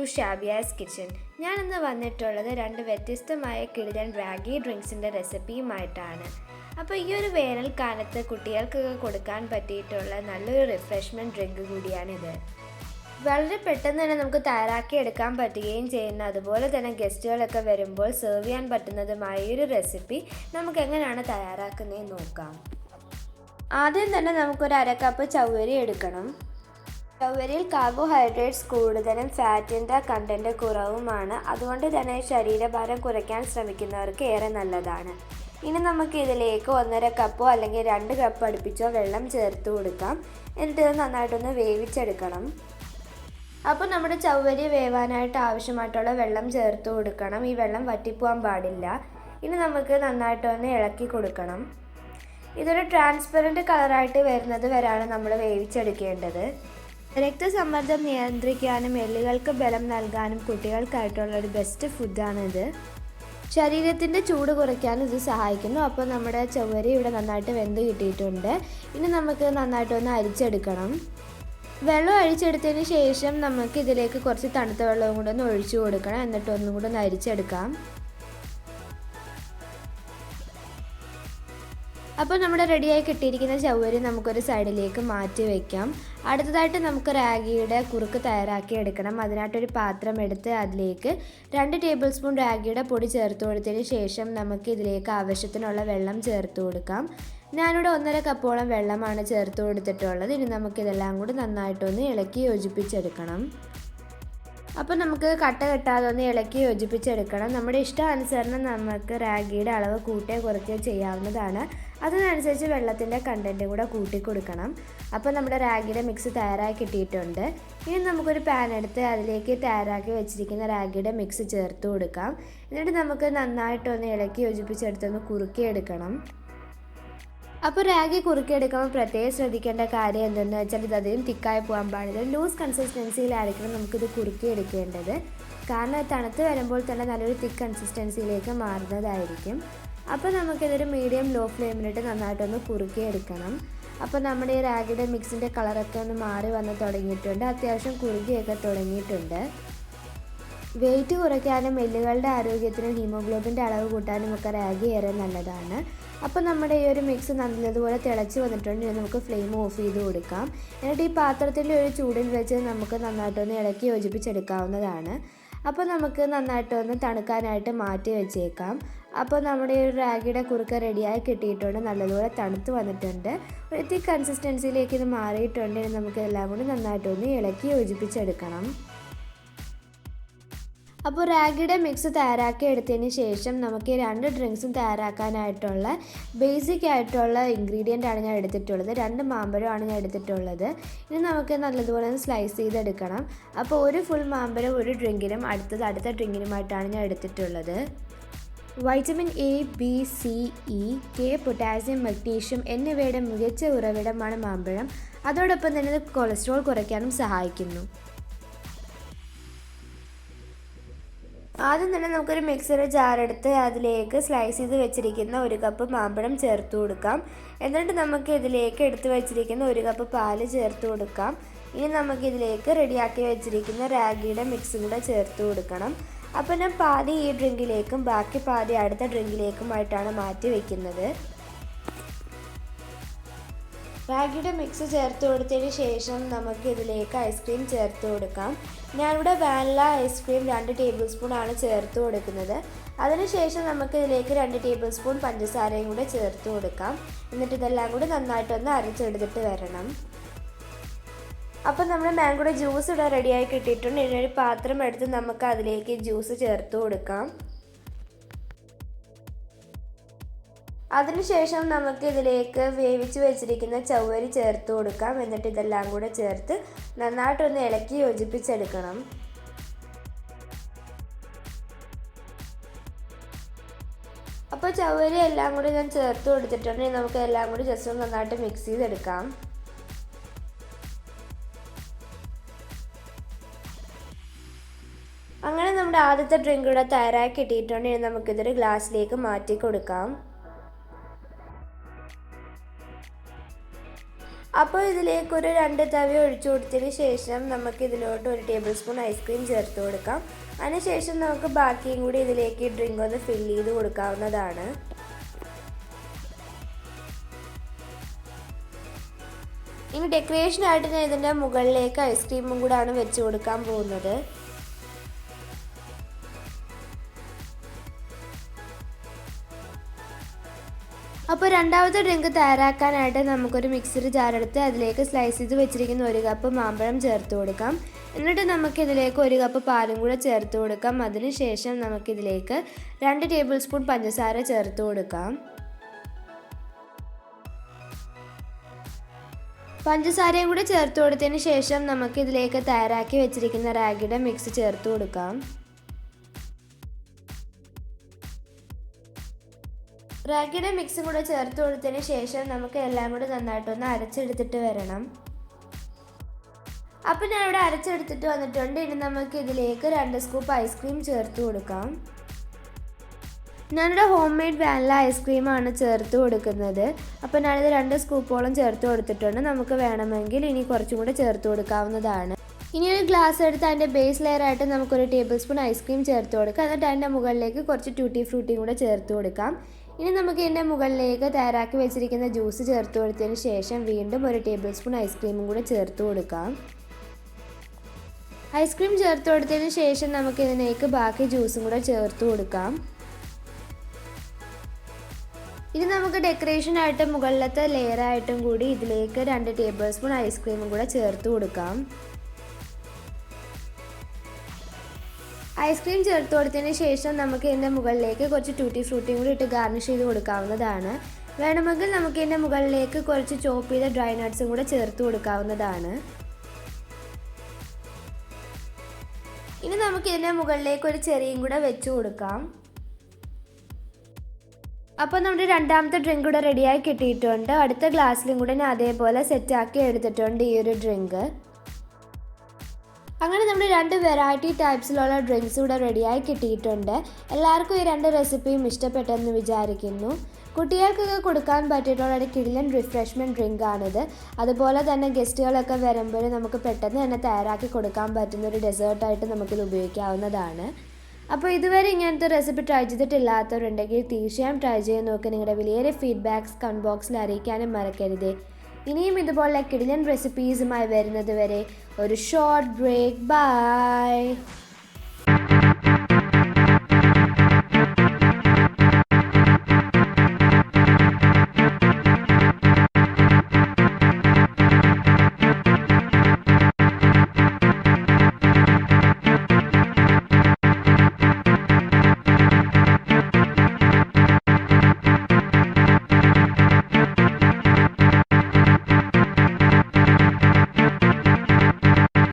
To Shabiya's kitchen. ഞാനിന്ന് വന്നിട്ടുള്ളത് രണ്ട് വ്യത്യസ്തമായ കിടിലൻ റാഗി ഡ്രിങ്ക്സിന്റെ റെസിപ്പിയുമായിട്ടാണ്. അപ്പോൾ ഈ ഒരു വേനൽക്കാലത്ത് കുട്ടികൾക്കൊക്കെ കൊടുക്കാൻ പറ്റിയിട്ടുള്ള നല്ലൊരു റിഫ്രഷ്മെന്റ് ഡ്രിങ്ക് കൂടിയാണിത്. വളരെ പെട്ടെന്ന് തന്നെ നമുക്ക് തയ്യാറാക്കി എടുക്കാൻ പറ്റുകയും ചെയ്യുന്ന അതുപോലെ തന്നെ ഗസ്റ്റുകളൊക്കെ വരുമ്പോൾ സെർവ് ചെയ്യാൻ പറ്റുന്നതുമായ ഒരു റെസിപ്പി നമുക്ക് എങ്ങനെയാണ് തയ്യാറാക്കുന്നതെന്ന് നോക്കാം. ആദ്യം തന്നെ നമുക്കൊരു അര കപ്പ് ചവ്വരി എടുക്കണം. ചവ്വരിയിൽ കാർബോഹൈഡ്രേറ്റ്സ് കൂടുതലും ഫാറ്റിന്റെ കണ്ടന്റ് കുറവുമാണ്. അതുകൊണ്ട് തന്നെ ശരീരഭാരം കുറയ്ക്കാൻ ശ്രമിക്കുന്നവർക്ക് ഏറെ നല്ലതാണ്. ഇനി നമുക്ക് ഇതിലേക്ക് ഒന്നര കപ്പോ അല്ലെങ്കിൽ രണ്ട് കപ്പ് അടുപ്പിച്ചോ വെള്ളം ചേർത്ത് കൊടുക്കാം. എന്നിട്ട് നന്നായിട്ടൊന്ന് വേവിച്ചെടുക്കണം. അപ്പോൾ നമ്മുടെ ചവ്വരി വേവാനായിട്ട് ആവശ്യമായിട്ടുള്ള വെള്ളം ചേർത്ത് കൊടുക്കണം. ഈ വെള്ളം വറ്റിപ്പോകാൻ പാടില്ല. ഇനി നമുക്ക് നന്നായിട്ടൊന്ന് ഇളക്കി കൊടുക്കണം. ഇതൊരു ട്രാൻസ്പെറന്റ് കളറായിട്ട് വരുന്നത് വരെയാണ് നമ്മൾ വേവിച്ചെടുക്കേണ്ടത്. രക്തസമ്മർദ്ദം നിയന്ത്രിക്കാനും എല്ലുകൾക്ക് ബലം നൽകാനും കുട്ടികൾക്കായിട്ടുള്ള ഒരു ബെസ്റ്റ് ഫുഡാണിത് ശരീരത്തിന്റെ ചൂട് കുറയ്ക്കാനും ഇത് സഹായിക്കുന്നു. അപ്പോൾ നമ്മുടെ ചവ്വരി ഇവിടെ നന്നായിട്ട് വെന്ത് കിട്ടിയിട്ടുണ്ട്. ഇനി നമുക്ക് നന്നായിട്ടൊന്ന് അരിച്ചെടുക്കണം. വെള്ളം അഴിച്ചെടുത്തതിന് ശേഷം നമുക്ക് ഇതിലേക്ക് കുറച്ച് തണുത്ത വെള്ളവും കൂടെ ഒന്ന് ഒഴിച്ചു കൊടുക്കണം. എന്നിട്ട് ഒന്നും കൂടെ ഒന്ന് അരിച്ചെടുക്കാം. അപ്പോൾ നമ്മുടെ റെഡിയായി കിട്ടിയിരിക്കുന്ന ചവ്വരി നമുക്കൊരു സൈഡിലേക്ക് മാറ്റി വയ്ക്കാം അടുത്തതായിട്ട് നമുക്ക് റാഗിയുടെ കുറുക്ക് തയ്യാറാക്കി എടുക്കണം. അതിനായിട്ടൊരു പാത്രം എടുത്ത് അതിലേക്ക് രണ്ട് ടേബിൾ സ്പൂൺ റാഗിയുടെ പൊടി ചേർത്ത് കൊടുത്തതിന് ശേഷം നമുക്ക് ഇതിലേക്ക് ആവശ്യത്തിനുള്ള വെള്ളം ചേർത്ത് കൊടുക്കാം. ഞാനിവിടെ ഒന്നര കപ്പോളം വെള്ളമാണ് ചേർത്ത് കൊടുത്തിട്ടുള്ളത്. ഇനി നമുക്കിതെല്ലാം കൂടി നന്നായിട്ടൊന്ന് ഇളക്കി യോജിപ്പിച്ചെടുക്കണം. അപ്പോൾ നമുക്ക് കട്ട കെട്ടാതെ ഒന്ന് ഇളക്കി യോജിപ്പിച്ചെടുക്കണം. നമ്മുടെ ഇഷ്ടാനുസരണം നമുക്ക് റാഗിയുടെ അളവ് കൂട്ടുകയോ കുറയ്ക്കുകയോ ചെയ്യാവുന്നതാണ്. അതിനനുസരിച്ച് വെള്ളത്തിന്റെ കണ്ടന്റും കൂടെ കൂട്ടി കൊടുക്കണം അപ്പോൾ നമ്മുടെ റാഗിയുടെ മിക്സ് തയ്യാറായി കിട്ടിയിട്ടുണ്ട്. ഇനി നമുക്കൊരു പാൻ എടുത്ത് അതിലേക്ക് തയ്യാറാക്കി വെച്ചിരിക്കുന്ന റാഗിയുടെ മിക്സ് ചേർത്ത് കൊടുക്കാം. എന്നിട്ട് നമുക്ക് നന്നായിട്ടൊന്ന് ഇളക്കി യോജിപ്പിച്ചെടുത്തൊന്ന് കുറുക്കിയെടുക്കണം. അപ്പോൾ റാഗി കുറുക്കിയെടുക്കുമ്പോൾ പ്രത്യേകം ശ്രദ്ധിക്കേണ്ട കാര്യം എന്തെന്ന് വെച്ചാൽ ഇത് അധികം തിക്കായി പോകാൻ പാടില്ല. ലൂസ് കൺസിസ്റ്റൻസിയിലായിരിക്കണം നമുക്കിത് കുറുക്കിയെടുക്കേണ്ടത്. കാരണം തണുത്ത് വരുമ്പോൾ തന്നെ നല്ലൊരു തിക്ക് കൺസിസ്റ്റൻസിയിലേക്ക് മാറുന്നതായിരിക്കും. അപ്പോൾ നമുക്കിതൊരു മീഡിയം ലോ ഫ്ലെയിമിലിട്ട് നന്നായിട്ടൊന്ന് കുറുക്കിയെടുക്കണം. അപ്പോൾ നമ്മുടെ ഈ റാഗിയുടെ മിക്സിന്റെ കളറൊക്കെ ഒന്ന് മാറി വന്ന് തുടങ്ങിയിട്ടുണ്ട്. അത്യാവശ്യം കുറുകിയൊക്കെ തുടങ്ങിയിട്ടുണ്ട്. വെയിറ്റ് കുറയ്ക്കാനും എല്ലുകളുടെ ആരോഗ്യത്തിനും ഹീമോഗ്ലോബിന്റെ അളവ് കൂട്ടാനും ഒക്കെ റാഗി ഏറെ നല്ലതാണ്. അപ്പോൾ നമ്മുടെ ഈ ഒരു മിക്സ് നല്ലതുപോലെ തിളച്ച് വന്നിട്ടുണ്ട്. നമുക്ക് ഫ്ലെയിം ഓഫ് ചെയ്ത് കൊടുക്കാം. എന്നിട്ട് ഈ പാത്രത്തിന്റെ ഒരു ചൂടിൽ വെച്ച് നമുക്ക് നന്നായിട്ടൊന്ന് ഇളക്കി യോജിപ്പിച്ചെടുക്കാവുന്നതാണ്. അപ്പോൾ നമുക്ക് നന്നായിട്ടൊന്ന് തണുക്കാനായിട്ട് മാറ്റി വെച്ചേക്കാം. അപ്പോൾ നമ്മുടെ ഈ റാഗിയുടെ കുറുക്ക റെഡിയായി കിട്ടിയിട്ടുണ്ട്. നല്ലതുപോലെ തണുത്ത് വന്നിട്ടുണ്ട്. ഒരു കൺസിസ്റ്റൻസിയിലേക്ക് ഇത് മാറിയിട്ടുണ്ട്. നമുക്ക് എല്ലാം കൂടി നന്നായിട്ടൊന്ന് ഇളക്കി യോജിപ്പിച്ചെടുക്കണം. അപ്പോൾ റാഗിയുടെ മിക്സ് തയ്യാറാക്കി എടുത്തതിന് ശേഷം നമുക്ക് രണ്ട് ഡ്രിങ്ക്സും തയ്യാറാക്കാനായിട്ടുള്ള ബേസിക് ആയിട്ടുള്ള ഇൻഗ്രീഡിയന്റ് ആണ് ഞാൻ എടുത്തിട്ടുള്ളത്. രണ്ട് മാമ്പഴമാണ് ഞാൻ എടുത്തിട്ടുള്ളത്. ഇനി നമുക്ക് നല്ലതുപോലെ ഒന്ന് സ്ലൈസ് ചെയ്തെടുക്കണം. അപ്പോൾ ഒരു ഫുൾ മാമ്പഴം ഒരു ഡ്രിങ്കിനും അടുത്തത് അടുത്ത ഡ്രിങ്കിനുമായിട്ടാണ് ഞാൻ എടുത്തിട്ടുള്ളത്. Vitamin A B C E K potassium magnesium എന്നിവയുടെ മികച്ച ഉറവിടമാണ് മാമ്പഴം. അതോടൊപ്പം തന്നെ ഇത് കൊളസ്ട്രോൾ കുറയ്ക്കാനും സഹായിക്കുന്നു. ആദ്യം തന്നെ നമുക്കൊരു മിക്സറ് ജാറെടുത്ത് അതിലേക്ക് സ്ലൈസ് ചെയ്ത് വെച്ചിരിക്കുന്ന ഒരു കപ്പ് മാമ്പഴം ചേർത്ത് കൊടുക്കാം. എന്നിട്ട് നമുക്ക് ഇതിലേക്ക് എടുത്ത് വെച്ചിരിക്കുന്ന ഒരു കപ്പ് പാൽ ചേർത്ത് കൊടുക്കാം. ഇനി നമുക്കിതിലേക്ക് റെഡിയാക്കി വെച്ചിരിക്കുന്ന റാഗിയുടെ മിക്സും കൂടെ ചേർത്ത് കൊടുക്കണം. അപ്പോൾ ഞാൻ പാതി ഈ ഡ്രിങ്കിലേക്കും ബാക്കി പാതി അടുത്ത ഡ്രിങ്കിലേക്കുമായിട്ടാണ് മാറ്റി വയ്ക്കുന്നത് റാഗിയുടെ മിക്സ് ചേർത്ത് കൊടുത്തതിന് ശേഷം നമുക്ക് ഇതിലേക്ക് ഐസ്ക്രീം ചേർത്ത് കൊടുക്കാം. ഞാനിവിടെ വാനില ഐസ്ക്രീം രണ്ട് ടേബിൾ സ്പൂൺ ആണ് ചേർത്ത് കൊടുക്കുന്നത്. അതിനുശേഷം നമുക്ക് ഇതിലേക്ക് രണ്ട് ടേബിൾ സ്പൂൺ പഞ്ചസാരയും കൂടെ ചേർത്ത് കൊടുക്കാം. എന്നിട്ട് ഇതെല്ലാം കൂടി നന്നായിട്ടൊന്ന് അരച്ചെടുത്തിട്ട് വരണം. അപ്പം നമ്മുടെ മാംഗോയുടെ ജ്യൂസ് ഇവിടെ റെഡിയായി കിട്ടിയിട്ടുണ്ട്. ഇതിനൊരു പാത്രം എടുത്ത് നമുക്ക് അതിലേക്ക് ജ്യൂസ് ചേർത്ത് കൊടുക്കാം. അതിനുശേഷം നമുക്ക് ഇതിലേക്ക് വേവിച്ച് വെച്ചിരിക്കുന്ന ചവ്വരി ചേർത്ത് കൊടുക്കാം. എന്നിട്ട് ഇതെല്ലാം കൂടെ ചേർത്ത് നന്നായിട്ടൊന്ന് ഇളക്കി യോജിപ്പിച്ചെടുക്കണം. അപ്പോൾ ചവ്വരി എല്ലാം കൂടി ഞാൻ ചേർത്ത് കൊടുത്തിട്ടുണ്ടെങ്കിൽ നമുക്ക് എല്ലാം കൂടി ജസ്റ്റ് ഒന്ന് നന്നായിട്ട് മിക്സ് ചെയ്തെടുക്കാം. ആദ്യത്തെ ഡ്രിങ്ക് ഇവിടെ തയ്യാറാക്കി കിട്ടിയിട്ടുണ്ടെങ്കിൽ നമുക്കിതൊരു ഗ്ലാസ്സിലേക്ക് മാറ്റി കൊടുക്കാം. അപ്പോൾ ഇതിലേക്ക് ഒരു രണ്ട് തവി ഒഴിച്ചു കൊടുത്തതിന് ശേഷം നമുക്ക് ഇതിലോട്ട് ഒരു ടേബിൾ സ്പൂൺ ഐസ്ക്രീം ചേർത്ത് കൊടുക്കാം. അതിനുശേഷം നമുക്ക് ബാക്കിയും കൂടി ഇതിലേക്ക് ഡ്രിങ്ക് ഒന്ന് ഫില്ല് ചെയ്ത് കൊടുക്കാവുന്നതാണ്. ഇനി ഡെക്കറേഷനായിട്ട് ഞാൻ ഇതിന്റെ മുകളിലേക്ക് ഐസ്ക്രീമും കൂടാണ് വെച്ച് കൊടുക്കാൻ പോകുന്നത്. അപ്പോൾ രണ്ടാമത്തെ ഡ്രിങ്ക് തയ്യാറാക്കാനായിട്ട് നമുക്കൊരു മിക്സർ ജാറെടുത്ത് അതിലേക്ക് സ്ലൈസ് ചെയ്ത് വെച്ചിരിക്കുന്ന ഒരു കപ്പ് മാമ്പഴം ചേർത്ത് കൊടുക്കാം. എന്നിട്ട് നമുക്കിതിലേക്ക് ഒരു കപ്പ് പാലും കൂടെ ചേർത്ത് കൊടുക്കാം. അതിനുശേഷം നമുക്കിതിലേക്ക് രണ്ട് ടേബിൾ സ്പൂൺ പഞ്ചസാര ചേർത്ത് കൊടുക്കാം. പഞ്ചസാരയും കൂടെ ചേർത്ത് കൊടുത്തതിന് ശേഷം നമുക്കിതിലേക്ക് തയ്യാറാക്കി വെച്ചിരിക്കുന്ന റാഗിയുടെ മിക്സ് ചേർത്ത് കൊടുക്കാം. റാഗിയുടെ മിക്സും കൂടെ ചേർത്ത് കൊടുത്തതിന് ശേഷം നമുക്ക് എല്ലാം കൂടി നന്നായിട്ടൊന്ന് അരച്ചെടുത്തിട്ട് വരണം. അപ്പം ഞാൻ ഇവിടെ അരച്ചെടുത്തിട്ട് വന്നിട്ടുണ്ട്. ഇനി നമുക്ക് ഇതിലേക്ക് രണ്ട് സ്കൂപ്പ് ഐസ്ക്രീം ചേർത്ത് കൊടുക്കാം. ഞാനിവിടെ ഹോം മെയ്ഡ് വാനില ഐസ്ക്രീമാണ് ചേർത്ത് കൊടുക്കുന്നത്. അപ്പോൾ ഞാനിത് രണ്ട് സ്കൂപ്പോളം ചേർത്ത് കൊടുത്തിട്ടുണ്ട്. നമുക്ക് വേണമെങ്കിൽ ഇനി കുറച്ചും കൂടെ ചേർത്ത് കൊടുക്കാവുന്നതാണ്. ഇനി ഒരു ഗ്ലാസ് എടുത്ത് അതിന്റെ ബേസ് ലെയറായിട്ട് നമുക്കൊരു ടേബിൾ സ്പൂൺ ഐസ്ക്രീം ചേർത്ത് കൊടുക്കാം. എന്നിട്ട് അതിന്റെ മുകളിലേക്ക് കുറച്ച് ട്യൂട്ടി ഫ്രൂട്ടിയും കൂടെ ചേർത്ത് കൊടുക്കാം. ഇനി നമുക്ക് ഇതിന്റെ മുകളിലേക്ക് തയ്യാറാക്കി വെച്ചിരിക്കുന്ന ജ്യൂസ് ചേർത്ത് കൊടുത്തതിന് ശേഷം വീണ്ടും ഒരു ടേബിൾ സ്പൂൺ ഐസ്ക്രീമും കൂടെ ചേർത്ത് കൊടുക്കാം. ഐസ്ക്രീം ചേർത്ത് കൊടുത്തതിന് ശേഷം നമുക്ക് ഇതിലേക്ക് ബാക്കി ജ്യൂസും കൂടെ ചേർത്ത് കൊടുക്കാം. ഇനി നമുക്ക് ഡെക്കറേഷനായിട്ട് മുകളിലത്തെ ലെയറായിട്ടും കൂടി ഇതിലേക്ക് രണ്ട് ടേബിൾ സ്പൂൺ ഐസ്ക്രീമും കൂടെ ചേർത്ത് കൊടുക്കാം. ഐസ്ക്രീം ചേർത്ത് കൊടുത്തതിന് ശേഷം നമുക്ക് ഇതിന്റെ മുകളിലേക്ക് കുറച്ച് ടൂട്ടി ഫ്രൂട്ടിയും കൂടി ഇട്ട് ഗാർണിഷ് ചെയ്ത് കൊടുക്കാവുന്നതാണ്. വേണമെങ്കിൽ നമുക്ക് ഇതിന്റെ മുകളിലേക്ക് കുറച്ച് ചോപ്പ് ചെയ്ത ഡ്രൈ നട്ട്സും കൂടെ ചേർത്ത് കൊടുക്കാവുന്നതാണ്. ഇനി നമുക്ക് ഇതിന്റെ മുകളിലേക്ക് ഒരു ചെറിയും കൂടെ വെച്ച് കൊടുക്കാം. അപ്പോൾ നമ്മുടെ രണ്ടാമത്തെ ഡ്രിങ്ക് കൂടെ റെഡിയായി കിട്ടിയിട്ടുണ്ട്. അടുത്ത ഗ്ലാസ്സിലും കൂടെ ഞാൻ അതേപോലെ സെറ്റാക്കി എടുത്തിട്ടുണ്ട് ഈ ഒരു ഡ്രിങ്ക് അങ്ങനെ നമ്മൾ രണ്ട് വെറൈറ്റി ടൈപ്സിലുള്ള ഡ്രിങ്ക്സ് ഇവിടെ റെഡിയായി കിട്ടിയിട്ടുണ്ട്. എല്ലാവർക്കും ഈ രണ്ട് റെസിപ്പിയും ഇഷ്ടപ്പെട്ടെന്ന് വിചാരിക്കുന്നു. കുട്ടികൾക്കൊക്കെ കൊടുക്കാൻ പറ്റിയിട്ടുള്ള ഒരു കിടിലൻ റിഫ്രഷ്മെന്റ് ഡ്രിങ്ക് ആണിത്. അതുപോലെ തന്നെ ഗസ്റ്റുകളൊക്കെ വരുമ്പോൾ നമുക്ക് പെട്ടെന്ന് തന്നെ തയ്യാറാക്കി കൊടുക്കാൻ പറ്റുന്ന ഒരു ഡെസേർട്ടായിട്ട് നമുക്കിത് ഉപയോഗിക്കാവുന്നതാണ്. അപ്പോൾ ഇതുവരെ ഇങ്ങനത്തെ റെസിപ്പി ട്രൈ ചെയ്തിട്ടില്ലാത്തവരുണ്ടെങ്കിൽ തീർച്ചയായും ട്രൈ ചെയ്ത് നോക്കി. നിങ്ങളുടെ വലിയൊരു ഫീഡ്ബാക്സ് കമന്റ് ബോക്സിൽ അറിയിക്കാനും മറക്കരുത്. ഇനിയും ഇതുപോലെ കിടിലൻ റെസിപ്പീസുമായി വരുന്നത് വരെ ഒരു ഷോർട്ട് ബ്രേക്ക് ബൈ